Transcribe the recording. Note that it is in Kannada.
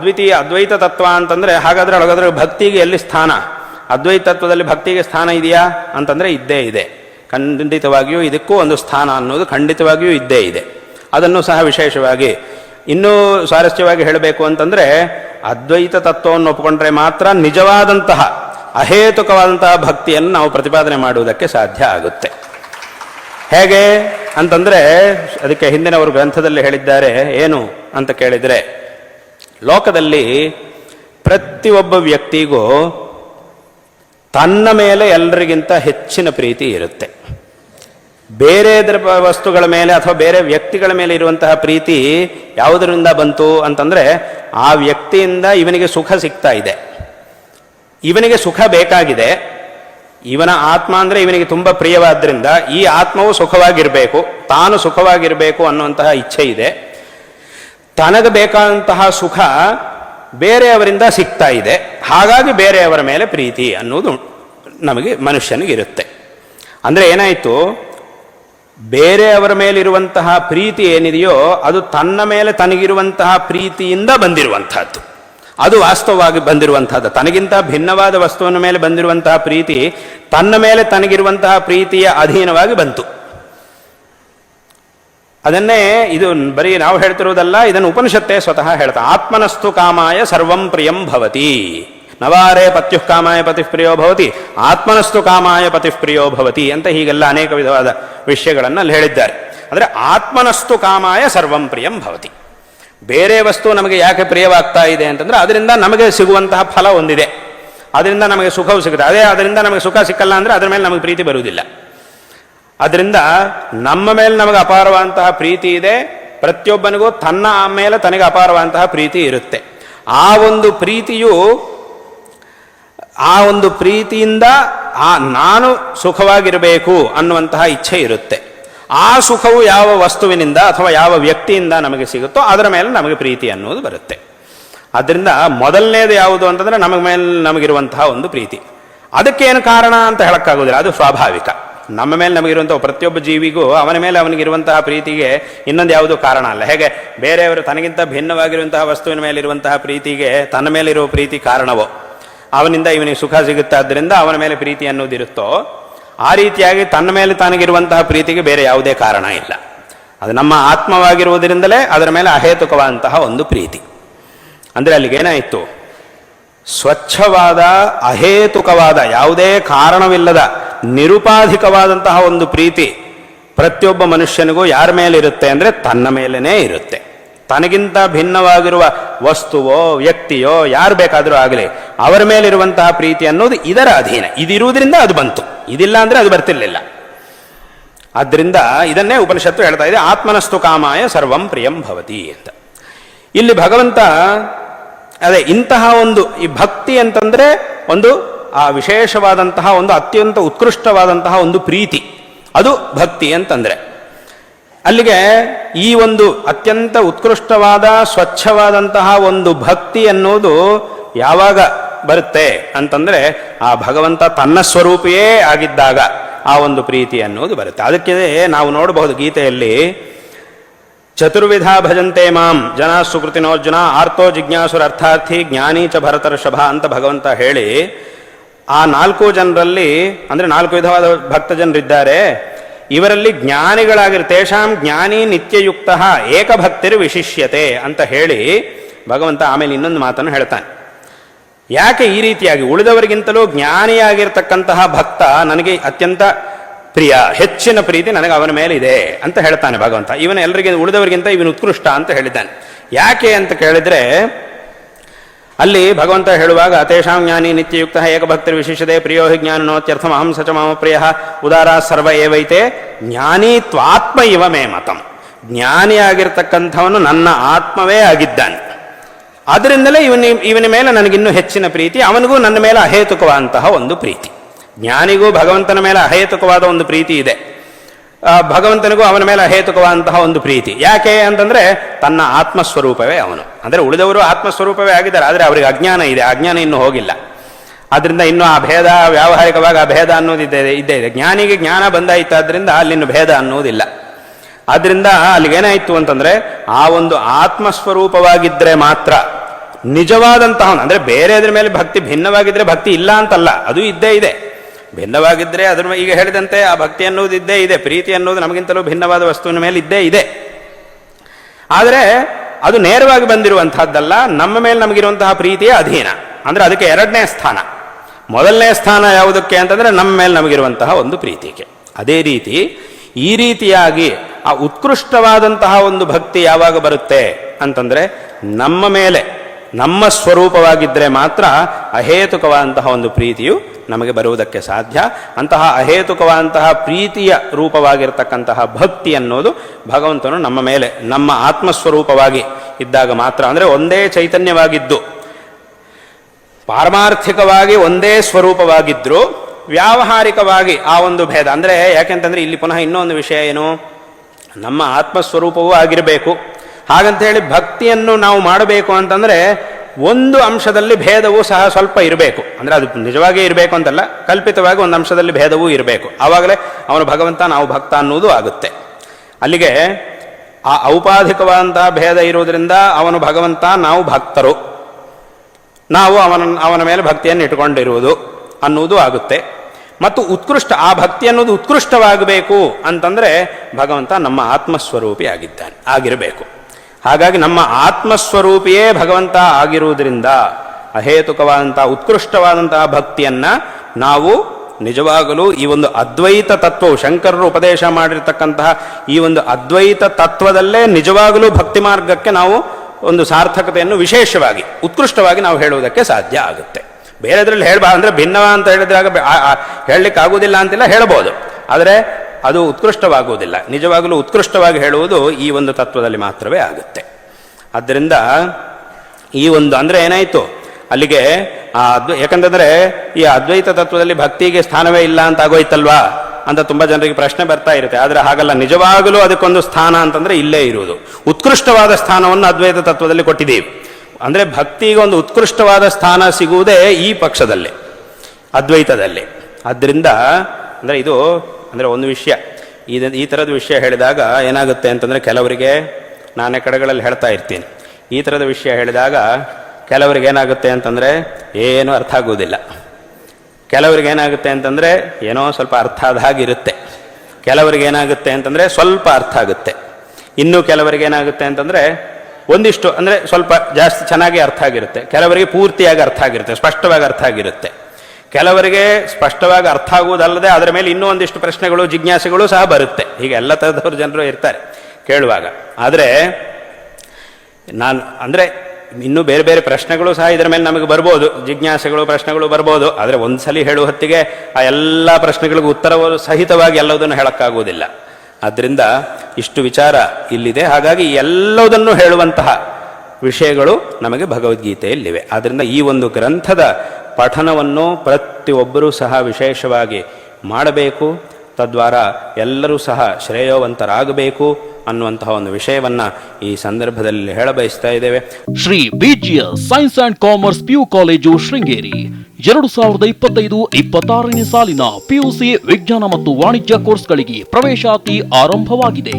ಅದ್ವಿತೀಯ ಅದ್ವೈತ ತತ್ವ ಅಂತಂದರೆ ಹಾಗಾದರೆ ಹಾಗಾದ್ರೆ ಭಕ್ತಿಗೆ ಎಲ್ಲಿ ಸ್ಥಾನ? ಅದ್ವೈತ ತತ್ವದಲ್ಲಿ ಭಕ್ತಿಗೆ ಸ್ಥಾನ ಇದೆಯಾ? ಅಂತಂದರೆ ಇದ್ದೇ ಇದೆ. ಖಂಡಿತವಾಗಿಯೂ ಇದಕ್ಕೂ ಒಂದು ಸ್ಥಾನ ಅನ್ನೋದು ಖಂಡಿತವಾಗಿಯೂ ಇದ್ದೇ ಇದೆ. ಅದನ್ನು ಸಹ ವಿಶೇಷವಾಗಿ ಇನ್ನೂ ಸ್ವಾರಸ್ಯವಾಗಿ ಹೇಳಬೇಕು ಅಂತಂದರೆ ಅದ್ವೈತ ತತ್ವವನ್ನು ಒಪ್ಪಿಕೊಂಡ್ರೆ ಮಾತ್ರ ನಿಜವಾದಂತಹ, ಅಹೇತುಕವಾದಂತಹ ಭಕ್ತಿಯನ್ನು ನಾವು ಪ್ರತಿಪಾದನೆ ಮಾಡುವುದಕ್ಕೆ ಸಾಧ್ಯ ಆಗುತ್ತೆ. ಹೇಗೆ ಅಂತಂದರೆ, ಅದಕ್ಕೆ ಹಿಂದಿನವರು ಗ್ರಂಥದಲ್ಲಿ ಹೇಳಿದ್ದಾರೆ, ಏನು ಅಂತ ಕೇಳಿದರೆ ಲೋಕದಲ್ಲಿ ಪ್ರತಿಯೊಬ್ಬ ವ್ಯಕ್ತಿಗೂ ತನ್ನ ಮೇಲೆ ಎಲ್ಲರಿಗಿಂತ ಹೆಚ್ಚಿನ ಪ್ರೀತಿ ಇರುತ್ತೆ. ಬೇರೆ ವಸ್ತುಗಳ ಮೇಲೆ ಅಥವಾ ಬೇರೆ ವ್ಯಕ್ತಿಗಳ ಮೇಲೆ ಇರುವಂತಹ ಪ್ರೀತಿ ಯಾವುದರಿಂದ ಬಂತು ಅಂತಂದರೆ ಆ ವ್ಯಕ್ತಿಯಿಂದ ಇವನಿಗೆ ಸುಖ ಸಿಗ್ತಾ ಇದೆ. ಇವನಿಗೆ ಸುಖ ಬೇಕಾಗಿದೆ. ಇವನ ಆತ್ಮ ಅಂದರೆ ಇವನಿಗೆ ತುಂಬ ಪ್ರಿಯವಾದ್ದರಿಂದ ಈ ಆತ್ಮವು ಸುಖವಾಗಿರಬೇಕು, ತಾನು ಸುಖವಾಗಿರಬೇಕು ಅನ್ನುವಂತಹ ಇಚ್ಛೆ ಇದೆ. ತನಗೆ ಬೇಕಾದಂತಹ ಸುಖ ಬೇರೆಯವರಿಂದ ಸಿಗ್ತಾ ಇದೆ. ಹಾಗಾಗಿ ಬೇರೆಯವರ ಮೇಲೆ ಪ್ರೀತಿ ಅನ್ನೋದು ನಮಗೆ ಮನುಷ್ಯನಿಗಿರುತ್ತೆ. ಅಂದರೆ ಏನಾಯಿತು? ಬೇರೆಯವರ ಮೇಲಿರುವಂತಹ ಪ್ರೀತಿ ಏನಿದೆಯೋ ಅದು ತನ್ನ ಮೇಲೆ ತನಗಿರುವಂತಹ ಪ್ರೀತಿಯಿಂದ ಬಂದಿರುವಂತಹದ್ದು ಅದು ವಾಸ್ತವವಾಗಿ ಬಂದಿರುವಂತಹದ್ದು ತನಗಿಂತ ಭಿನ್ನವಾದ ವಸ್ತುವಿನ ಮೇಲೆ ಬಂದಿರುವಂತಹ ಪ್ರೀತಿ ತನ್ನ ಮೇಲೆ ತನಗಿರುವಂತಹ ಪ್ರೀತಿಯ ಅಧೀನವಾಗಿ ಬಂತು. ಅದನ್ನೇ ಇದು ಬರೀ ನಾವು ಹೇಳ್ತಿರೋದಲ್ಲ, ಇದನ್ನು ಉಪನಿಷತ್ತೇ ಸ್ವತಃ ಹೇಳ್ತಾ, ಆತ್ಮನಸ್ತು ಕಾಮಾಯ ಸರ್ವಂ ಪ್ರಿಯಂ ಭವತಿ. ನವಾರೇ ಪತ್ಯುಃ ಕಾಮಾಯ ಪತಿಃ ಪ್ರಿಯೋ ಭವತಿ, ಆತ್ಮನಸ್ತು ಕಾಮಾಯ ಪತಿಃ ಪ್ರಿಯೋ ಭವತಿ ಅಂತ ಹೀಗೆಲ್ಲ ಅನೇಕ ವಿಧವಾದ ವಿಷಯಗಳನ್ನು ಅಲ್ಲಿ ಹೇಳಿದ್ದಾರೆ. ಅಂದರೆ ಆತ್ಮನಸ್ತು ಕಾಮಾಯ ಸರ್ವಂ ಪ್ರಿಯಂ ಭವತಿ. ಬೇರೆ ವಸ್ತು ನಮಗೆ ಯಾಕೆ ಪ್ರಿಯವಾಗ್ತಾ ಇದೆ ಅಂತಂದ್ರೆ, ಅದರಿಂದ ನಮಗೆ ಸಿಗುವಂತಹ ಫಲ ಒಂದಿದೆ. ಅದರಿಂದ ನಮಗೆ ಸುಖವು ಸಿಗುತ್ತೆ. ಅದೇ ಅದರಿಂದ ನಮಗೆ ಸುಖ ಸಿಕ್ಕಲ್ಲ ಅಂದರೆ ಅದರ ಮೇಲೆ ನಮಗೆ ಪ್ರೀತಿ ಬರುವುದಿಲ್ಲ. ಅದರಿಂದ ನಮ್ಮ ಮೇಲೆ ನಮಗೆ ಅಪಾರವಾದಂತಹ ಪ್ರೀತಿ ಇದೆ. ಪ್ರತಿಯೊಬ್ಬನಿಗೂ ತನ್ನ ಮೇಲೆ ತನಗೆ ಅಪಾರವಾದಂತಹ ಪ್ರೀತಿ ಇರುತ್ತೆ. ಆ ಒಂದು ಪ್ರೀತಿಯು, ಆ ಒಂದು ಪ್ರೀತಿಯಿಂದ, ಆ ನಾನು ಸುಖವಾಗಿರಬೇಕು ಅನ್ನುವಂತಹ ಇಚ್ಛೆ ಇರುತ್ತೆ. ಆ ಸುಖವು ಯಾವ ವಸ್ತುವಿನಿಂದ ಅಥವಾ ಯಾವ ವ್ಯಕ್ತಿಯಿಂದ ನಮಗೆ ಸಿಗುತ್ತೋ ಅದರ ಮೇಲೆ ನಮಗೆ ಪ್ರೀತಿ ಅನ್ನೋದು ಬರುತ್ತೆ. ಅದರಿಂದ ಮೊದಲನೇದು ಯಾವುದು ಅಂತಂದ್ರೆ ನಮಗೆ ಮೇಲೆ ನಮಗಿರುವಂತಹ ಒಂದು ಪ್ರೀತಿ. ಅದಕ್ಕೇನು ಕಾರಣ ಅಂತ ಹೇಳೋಕ್ಕಾಗೋದಿಲ್ಲ ಅದು ಸ್ವಾಭಾವಿಕ. ನಮ್ಮ ಮೇಲೆ ನಮಗಿರುವಂಥ ಪ್ರತಿಯೊಬ್ಬ ಜೀವಿಗೂ ಅವನ ಮೇಲೆ ಅವನಿಗಿರುವಂತಹ ಪ್ರೀತಿಗೆ ಇನ್ನೊಂದು ಯಾವುದೂ ಕಾರಣ ಅಲ್ಲ. ಹೇಗೆ? ಬೇರೆಯವರು ತನಗಿಂತ ಭಿನ್ನವಾಗಿರುವಂತಹ ವಸ್ತುವಿನ ಮೇಲಿರುವಂತಹ ಪ್ರೀತಿಗೆ ತನ್ನ ಮೇಲಿರುವ ಪ್ರೀತಿ ಕಾರಣವೋ, ಅವನಿಂದ ಇವನಿಗೆ ಸುಖ ಸಿಗುತ್ತಾದ್ದರಿಂದ ಅವನ ಮೇಲೆ ಪ್ರೀತಿ ಅನ್ನೋದಿರುತ್ತೋ, ಆ ರೀತಿಯಾಗಿ ತನ್ನ ಮೇಲೆ ತನಗಿರುವಂತಹ ಪ್ರೀತಿಗೆ ಬೇರೆ ಯಾವುದೇ ಕಾರಣ ಇಲ್ಲ. ಅದು ನಮ್ಮ ಆತ್ಮವಾಗಿರುವುದರಿಂದಲೇ ಅದರ ಮೇಲೆ ಅಹೇತುಕವಾದಂತಹ ಒಂದು ಪ್ರೀತಿ. ಅಂದರೆ ಅಲ್ಲಿಗೇನಾಯಿತು ಸ್ವಚ್ಛವಾದ, ಅಹೇತುಕವಾದ, ಯಾವುದೇ ಕಾರಣವಿಲ್ಲದ, ನಿರುಪಾಧಿಕವಾದಂತಹ ಒಂದು ಪ್ರೀತಿ ಪ್ರತಿಯೊಬ್ಬ ಮನುಷ್ಯನಿಗೂ ಯಾರ ಮೇಲಿರುತ್ತೆ ಅಂದರೆ ತನ್ನ ಮೇಲೇ ಇರುತ್ತೆ. ತನಗಿಂತ ಭಿನ್ನವಾಗಿರುವ ವಸ್ತುವೋ, ವ್ಯಕ್ತಿಯೋ, ಯಾರು ಬೇಕಾದರೂ ಆಗಲಿ, ಅವರ ಮೇಲಿರುವಂತಹ ಪ್ರೀತಿ ಅನ್ನೋದು ಇದರ ಅಧೀನ. ಇದಿರುವುದರಿಂದ ಅದು ಬಂತು. ಇದಿಲ್ಲ ಅಂದರೆ ಅದು ಬರ್ತಿರ್ಲಿಲ್ಲ. ಆದ್ದರಿಂದ ಇದನ್ನೇ ಉಪನಿಷತ್ತು ಹೇಳ್ತಾ ಇದೆ, ಆತ್ಮನಸ್ತು ಕಾಮಾಯ ಸರ್ವಂ ಪ್ರಿಯಂ ಭವತಿ ಅಂತ. ಇಲ್ಲಿ ಭಗವಂತ ಅದೇ ಇಂತಹ ಒಂದು ಈ ಭಕ್ತಿ ಅಂತಂದ್ರೆ ಒಂದು ಆ ವಿಶೇಷವಾದಂತಹ ಒಂದು ಅತ್ಯಂತ ಉತ್ಕೃಷ್ಟವಾದಂತಹ ಒಂದು ಪ್ರೀತಿ. ಅದು ಭಕ್ತಿ ಅಂತಂದ್ರೆ. ಅಲ್ಲಿಗೆ ಈ ಒಂದು ಅತ್ಯಂತ ಉತ್ಕೃಷ್ಟವಾದ, ಸ್ವಚ್ಛವಾದಂತಹ ಒಂದು ಭಕ್ತಿ ಅನ್ನೋದು ಯಾವಾಗ ಬರುತ್ತೆ ಅಂತಂದ್ರೆ ಆ ಭಗವಂತ ತನ್ನ ಸ್ವರೂಪಿಯೇ ಆಗಿದ್ದಾಗ ಆ ಒಂದು ಪ್ರೀತಿ ಅನ್ನೋದು ಬರುತ್ತೆ. ಅದಕ್ಕೆ ನಾವು ನೋಡಬಹುದು ಗೀತೆಯಲ್ಲಿ ಚತುರ್ವಿಧ ಭಜಂತೆ ಮಾಂ. ಜನ ಸುಕೃತಿನೋರ್ಜುನ, ಆರ್ತೋ ಜಿಜ್ಞಾಸುರ ಅರ್ಥಾರ್ಥಿ ಜ್ಞಾನಿ ಚ ಭರತರ್ಷಭ ಅಂತ ಭಗವಂತ ಹೇಳಿ, ಆ ನಾಲ್ಕು ಜನರಲ್ಲಿ, ಅಂದರೆ ನಾಲ್ಕು ವಿಧವಾದ ಭಕ್ತ ಜನರಿದ್ದಾರೆ, ಇವರಲ್ಲಿ ಜ್ಞಾನಿಗಳಾಗಿರ್, ತೇಷಾಂ ಜ್ಞಾನಿ ನಿತ್ಯಯುಕ್ತ ಏಕಭಕ್ತಿರು ವಿಶಿಷ್ಯತೆ ಅಂತ ಹೇಳಿ ಭಗವಂತ ಆಮೇಲೆ ಇನ್ನೊಂದು ಮಾತನ್ನು ಹೇಳ್ತಾನೆ. ಯಾಕೆ ಈ ರೀತಿಯಾಗಿ ಉಳಿದವರಿಗಿಂತಲೂ ಜ್ಞಾನಿಯಾಗಿರ್ತಕ್ಕಂತಹ ಭಕ್ತ ನನಗೆ ಅತ್ಯಂತ ಪ್ರಿಯ, ಹೆಚ್ಚಿನ ಪ್ರೀತಿ ನನಗೆ ಅವನ ಮೇಲೆ ಇದೆ ಅಂತ ಹೇಳ್ತಾನೆ ಭಗವಂತ. ಇವನ ಎಲ್ಲರಿಗೆ ಉಳಿದವರಿಗಿಂತ ಇವನು ಉತ್ಕೃಷ್ಟ ಅಂತ ಹೇಳಿದ್ದಾನೆ. ಯಾಕೆ ಅಂತ ಕೇಳಿದ್ರೆ, ಅಲ್ಲಿ ಭಗವಂತ ಹೇಳುವಾಗ, ತೇಷಾಂ ಜ್ಞಾನಿ ನಿತ್ಯಯುಕ್ತ ಏಕಭಕ್ತಿರ್ ವಿಶೇಷತೆ ಪ್ರಿಯೋ ಹಿ ಜ್ಞಾನೋತ್ಯರ್ಥಂ ಅಹಂ ಸಚ ಮಾಮ ಪ್ರಿಯ ಉದಾರ ಸರ್ವ ಏವೈತೆ ಜ್ಞಾನಿ ತ್ವಾತ್ಮ ಇವ ಮೇ ಮತಂ ಜ್ಞಾನಿಯಾಗಿರ್ತಕ್ಕಂಥವನು ನನ್ನ ಆತ್ಮವೇ ಆಗಿದ್ದಾನೆ. ಆದ್ದರಿಂದಲೇ ಇವನ ಇವನ ಮೇಲೆ ನನಗಿನ್ನೂ ಹೆಚ್ಚಿನ ಪ್ರೀತಿ, ಅವನಿಗೂ ನನ್ನ ಮೇಲೆ ಅಹೇತುಕವಾದಂತಹ ಒಂದು ಪ್ರೀತಿ. ಜ್ಞಾನಿಗೂ ಭಗವಂತನ ಮೇಲೆ ಅಹೇತುಕವಾದ ಒಂದು ಪ್ರೀತಿ ಇದೆ. ಭಗವಂತನಿಗೂ ಅವನ ಮೇಲೆ ಅಹೇತುಕವಾದಂತಹ ಒಂದು ಪ್ರೀತಿ. ಯಾಕೆ ಅಂತಂದರೆ ತನ್ನ ಆತ್ಮಸ್ವರೂಪವೇ ಅವನು. ಅಂದರೆ ಉಳಿದವರು ಆತ್ಮಸ್ವರೂಪವೇ ಆಗಿದ್ದಾರೆ, ಆದರೆ ಅವರಿಗೆ ಅಜ್ಞಾನ ಇದೆ, ಅಜ್ಞಾನ ಇನ್ನೂ ಹೋಗಿಲ್ಲ. ಆದ್ದರಿಂದ ಇನ್ನೂ ಆ ಭೇದ, ವ್ಯಾವಹಾರಿಕವಾಗಿ ಆ ಭೇದ ಅನ್ನೋದು ಇದ್ದೇ ಇದ್ದೇ ಇದೆ. ಜ್ಞಾನಿಗೆ ಜ್ಞಾನ ಬಂದಾಯ್ತಾದ್ರಿಂದ ಅಲ್ಲಿನ್ನು ಭೇದ ಅನ್ನೋದಿಲ್ಲ. ಆದ್ದರಿಂದ ಅಲ್ಲಿಗೇನಾಯಿತು ಅಂತಂದರೆ ಆ ಒಂದು ಆತ್ಮಸ್ವರೂಪವಾಗಿದ್ದರೆ ಮಾತ್ರ ನಿಜವಾದಂತಹ ಅಂದರೆ ಅಂದ್ರೆ ಬೇರೆದ್ರ ಮೇಲೆ ಭಕ್ತಿ ಭಿನ್ನವಾಗಿದ್ದರೆ ಭಕ್ತಿ ಇಲ್ಲ ಅಂತಲ್ಲ, ಅದು ಇದ್ದೇ ಇದೆ. ಭಿನ್ನವಾಗಿದ್ರೆ ಅದ್ರ ಈಗ ಹೇಳಿದಂತೆ ಆ ಭಕ್ತಿ ಅನ್ನೋದು ಇದ್ದೇ ಇದೆ, ಪ್ರೀತಿ ಅನ್ನೋದು ನಮಗಿಂತಲೂ ಭಿನ್ನವಾದ ವಸ್ತುವಿನ ಮೇಲೆ ಇದ್ದೇ ಇದೆ. ಆದರೆ ಅದು ನೇರವಾಗಿ ಬಂದಿರುವಂತಹದ್ದಲ್ಲ ನಮ್ಮ ಮೇಲೆ ನಮಗಿರುವಂತಹ ಪ್ರೀತಿಯ ಅಧೀನ. ಅಂದ್ರೆ ಅದಕ್ಕೆ ಎರಡನೇ ಸ್ಥಾನ. ಮೊದಲನೇ ಸ್ಥಾನ ಯಾವುದಕ್ಕೆ ಅಂತಂದ್ರೆ ನಮ್ಮ ಮೇಲೆ ನಮಗಿರುವಂತಹ ಒಂದು ಪ್ರೀತಿಗೆ. ಅದೇ ರೀತಿ ಈ ರೀತಿಯಾಗಿ ಆ ಉತ್ಕೃಷ್ಟವಾದಂತಹ ಒಂದು ಭಕ್ತಿ ಯಾವಾಗ ಬರುತ್ತೆ ಅಂತಂದರೆ ನಮ್ಮ ಮೇಲೆ. ನಮ್ಮ ಸ್ವರೂಪವಾಗಿದ್ದರೆ ಮಾತ್ರ ಅಹೇತುಕವಾದಂತಹ ಒಂದು ಪ್ರೀತಿಯು ನಮಗೆ ಬರುವುದಕ್ಕೆ ಸಾಧ್ಯ. ಅಂತಹ ಅಹೇತುಕವಾದಂತಹ ಪ್ರೀತಿಯ ರೂಪವಾಗಿರತಕ್ಕಂತಹ ಭಕ್ತಿ ಅನ್ನೋದು ಭಗವಂತನು ನಮ್ಮ ಮೇಲೆ, ನಮ್ಮ ಆತ್ಮಸ್ವರೂಪವಾಗಿ ಇದ್ದಾಗ ಮಾತ್ರ. ಅಂದರೆ ಒಂದೇ ಚೈತನ್ಯವಾಗಿದ್ದು, ಪಾರಮಾರ್ಥಿಕವಾಗಿ ಒಂದೇ ಸ್ವರೂಪವಾಗಿದ್ದರೂ ವ್ಯಾವಹಾರಿಕವಾಗಿ ಆ ಒಂದು ಭೇದ. ಅಂದರೆ ಯಾಕೆಂತಂದರೆ ಇಲ್ಲಿ ಪುನಃ ಇನ್ನೊಂದು ವಿಷಯ ಏನು? ನಮ್ಮ ಆತ್ಮಸ್ವರೂಪವೂ ಆಗಿರಬೇಕು. ಹಾಗಂತ ಹೇಳಿ ಭಕ್ತಿಯನ್ನು ನಾವು ಮಾಡಬೇಕು ಅಂತಂದರೆ ಒಂದು ಅಂಶದಲ್ಲಿ ಭೇದವೂ ಸಹ ಸ್ವಲ್ಪ ಇರಬೇಕು. ಅಂದರೆ ಅದು ನಿಜವಾಗಿ ಇರಬೇಕು ಅಂತಲ್ಲ, ಕಲ್ಪಿತವಾಗಿ ಒಂದು ಅಂಶದಲ್ಲಿ ಭೇದವೂ ಇರಬೇಕು. ಆವಾಗಲೇ ಅವನು ಭಗವಂತ, ನಾವು ಭಕ್ತ ಅನ್ನುವುದು ಆಗುತ್ತೆ. ಅಲ್ಲಿಗೆ ಆ ಔಪಾಧಿಕವಾದಂತಹ ಭೇದ ಇರುವುದರಿಂದ ಅವನು ಭಗವಂತ, ನಾವು ಭಕ್ತರು. ನಾವು ಅವನ ಅವನ ಮೇಲೆ ಭಕ್ತಿಯನ್ನು ಇಟ್ಕೊಂಡಿರುವುದು ಅನ್ನುವುದು ಆಗುತ್ತೆ. ಮತ್ತು ಉತ್ಕೃಷ್ಟ, ಆ ಭಕ್ತಿ ಅನ್ನೋದು ಉತ್ಕೃಷ್ಟವಾಗಬೇಕು ಅಂತಂದರೆ ಭಗವಂತ ನಮ್ಮ ಆತ್ಮಸ್ವರೂಪಿ ಆಗಿದ್ದಾನೆ, ಆಗಿರಬೇಕು. ಹಾಗಾಗಿ ನಮ್ಮ ಆತ್ಮಸ್ವರೂಪಿಯೇ ಭಗವಂತ ಆಗಿರುವುದರಿಂದ ಅಹೇತುಕವಾದಂತಹ ಉತ್ಕೃಷ್ಟವಾದಂತಹ ಭಕ್ತಿಯನ್ನ ನಾವು ನಿಜವಾಗಲೂ ಈ ಒಂದು ಅದ್ವೈತ ತತ್ವವು, ಶಂಕರರು ಉಪದೇಶ ಮಾಡಿರ್ತಕ್ಕಂತಹ ಈ ಒಂದು ಅದ್ವೈತ ತತ್ವದಲ್ಲೇ ನಿಜವಾಗಲೂ ಭಕ್ತಿ ಮಾರ್ಗಕ್ಕೆ ನಾವು ಒಂದು ಸಾರ್ಥಕತೆಯನ್ನು ವಿಶೇಷವಾಗಿ, ಉತ್ಕೃಷ್ಟವಾಗಿ ನಾವು ಹೇಳುವುದಕ್ಕೆ ಸಾಧ್ಯ ಆಗುತ್ತೆ. ಬೇರೆದ್ರಲ್ಲಿ ಹೇಳಬಾ, ಅಂದರೆ ಭಿನ್ನವ ಅಂತ ಹೇಳಿದಾಗ ಹೇಳಲಿಕ್ಕೆ ಆಗುವುದಿಲ್ಲ ಅಂತಿಲ್ಲ ಹೇಳ್ಬೋದು. ಆದರೆ ಅದು ಉತ್ಕೃಷ್ಟವಾಗುವುದಿಲ್ಲ. ನಿಜವಾಗಲೂ ಉತ್ಕೃಷ್ಟವಾಗಿ ಹೇಳುವುದು ಈ ಒಂದು ತತ್ವದಲ್ಲಿ ಮಾತ್ರವೇ ಆಗುತ್ತೆ. ಆದ್ದರಿಂದ ಈ ಒಂದು ಅಂದರೆ ಏನಾಯಿತು? ಅಲ್ಲಿಗೆ ಆ ಅದ್ವ, ಯಾಕಂತಂದರೆ ಈ ಅದ್ವೈತ ತತ್ವದಲ್ಲಿ ಭಕ್ತಿಗೆ ಸ್ಥಾನವೇ ಇಲ್ಲ ಅಂತ ಆಗೋಯ್ತಲ್ವಾ? ಅಂತ ತುಂಬ ಜನರಿಗೆ ಪ್ರಶ್ನೆ ಬರ್ತಾ ಇರುತ್ತೆ. ಆದರೆ ಹಾಗಲ್ಲ. ನಿಜವಾಗಲೂ ಅದಕ್ಕೊಂದು ಸ್ಥಾನ ಅಂತಂದರೆ ಇಲ್ಲೇ ಇರುವುದು. ಉತ್ಕೃಷ್ಟವಾದ ಸ್ಥಾನವನ್ನು ಅದ್ವೈತ ತತ್ವದಲ್ಲಿ ಕೊಟ್ಟಿದ್ದೀವಿ. ಅಂದರೆ ಭಕ್ತಿಗೆ ಒಂದು ಉತ್ಕೃಷ್ಟವಾದ ಸ್ಥಾನ ಸಿಗುವುದೇ ಈ ಪಕ್ಷದಲ್ಲಿ, ಅದ್ವೈತದಲ್ಲಿ. ಆದ್ದರಿಂದ ಅಂದ್ರೆ ಇದು ಅಂದರೆ ಒಂದು ವಿಷಯ. ಇದು ಈ ಥರದ ವಿಷಯ ಹೇಳಿದಾಗ ಏನಾಗುತ್ತೆ ಅಂತಂದರೆ ಕೆಲವರಿಗೆ ನಾನೇ ಕಡೆಗಳಲ್ಲಿ ಹೇಳ್ತಾ ಇರ್ತೀನಿ. ಈ ಥರದ ವಿಷಯ ಹೇಳಿದಾಗ ಕೆಲವರಿಗೆ ಏನಾಗುತ್ತೆ ಅಂತಂದರೆ ಏನೂ ಅರ್ಥ ಆಗುವುದಿಲ್ಲ. ಕೆಲವರಿಗೆ ಏನಾಗುತ್ತೆ ಅಂತಂದರೆ ಏನೋ ಸ್ವಲ್ಪ ಅರ್ಥ ಆದ ಹಾಗಿರುತ್ತೆ ಕೆಲವರಿಗೆ ಏನಾಗುತ್ತೆ ಅಂತಂದರೆ ಸ್ವಲ್ಪ ಅರ್ಥ ಆಗುತ್ತೆ. ಇನ್ನು ಕೆಲವರಿಗೆ ಏನಾಗುತ್ತೆ ಅಂತಂದರೆ ಒಂದಿಷ್ಟು ಅಂದರೆ ಸ್ವಲ್ಪ ಜಾಸ್ತಿ ಚೆನ್ನಾಗಿ ಅರ್ಥ ಆಗಿರುತ್ತೆ. ಕೆಲವರಿಗೆ ಪೂರ್ತಿಯಾಗಿ ಅರ್ಥ ಆಗಿರುತ್ತೆ, ಸ್ಪಷ್ಟವಾಗಿ ಅರ್ಥ ಆಗಿರುತ್ತೆ. ಕೆಲವರಿಗೆ ಸ್ಪಷ್ಟವಾಗಿ ಅರ್ಥ ಆಗುವುದಲ್ಲದೆ ಅದರ ಮೇಲೆ ಇನ್ನೂ ಒಂದಿಷ್ಟು ಪ್ರಶ್ನೆಗಳು, ಜಿಜ್ಞಾಸೆಗಳು ಸಹ ಬರುತ್ತೆ. ಹೀಗೆ ಎಲ್ಲ ಥರದವರು ಜನರು ಇರ್ತಾರೆ ಕೇಳುವಾಗ. ಆದರೆ ನಾನು, ಅಂದರೆ ಇನ್ನೂ ಬೇರೆ ಬೇರೆ ಪ್ರಶ್ನೆಗಳು ಸಹ ಇದರ ಮೇಲೆ ನಮಗೆ ಬರ್ಬೋದು. ಜಿಜ್ಞಾಸೆಗಳು, ಪ್ರಶ್ನೆಗಳು ಬರ್ಬೋದು. ಆದರೆ ಒಂದ್ಸಲಿ ಹೇಳುವ ಹೊತ್ತಿಗೆ ಆ ಎಲ್ಲ ಪ್ರಶ್ನೆಗಳಿಗೂ ಉತ್ತರವನ್ನು ಸಹಿತವಾಗಿ ಎಲ್ಲದನ್ನು ಹೇಳೋಕ್ಕಾಗುವುದಿಲ್ಲ. ಆದ್ದರಿಂದ ಇಷ್ಟು ವಿಚಾರ ಇಲ್ಲಿದೆ. ಹಾಗಾಗಿ ಎಲ್ಲದನ್ನು ಹೇಳುವಂತಹ ವಿಷಯಗಳು ನಮಗೆ ಭಗವದ್ಗೀತೆಯಲ್ಲಿವೆ. ಆದ್ದರಿಂದ ಈ ಒಂದು ಗ್ರಂಥದ ಪಠನವನ್ನು ಪ್ರತಿಯೊಬ್ಬರೂ ಸಹ ವಿಶೇಷವಾಗಿ ಮಾಡಬೇಕು. ತದ್ವಾರ ಎಲ್ಲರೂ ಸಹ ಶ್ರೇಯೋವಂತರಾಗಬೇಕು ಅನ್ನುವಂತಹ ಒಂದು ವಿಷಯವನ್ನ ಈ ಸಂದರ್ಭದಲ್ಲಿ ಹೇಳಬಯಸ್ತಾ ಇದ್ದೇವೆ. Shri ಬಿಜಿಯ science and commerce PU college Sringeri. ಎರಡು ಸಾವಿರದ ಇಪ್ಪತ್ತೈದು ಇಪ್ಪತ್ತಾರನೇ ಸಾಲಿನ ಪಿಯುಸಿ ವಿಜ್ಞಾನ ಮತ್ತು ವಾಣಿಜ್ಯ ಕೋರ್ಸ್ಗಳಿಗೆ ಪ್ರವೇಶಾತಿ ಆರಂಭವಾಗಿದೆ.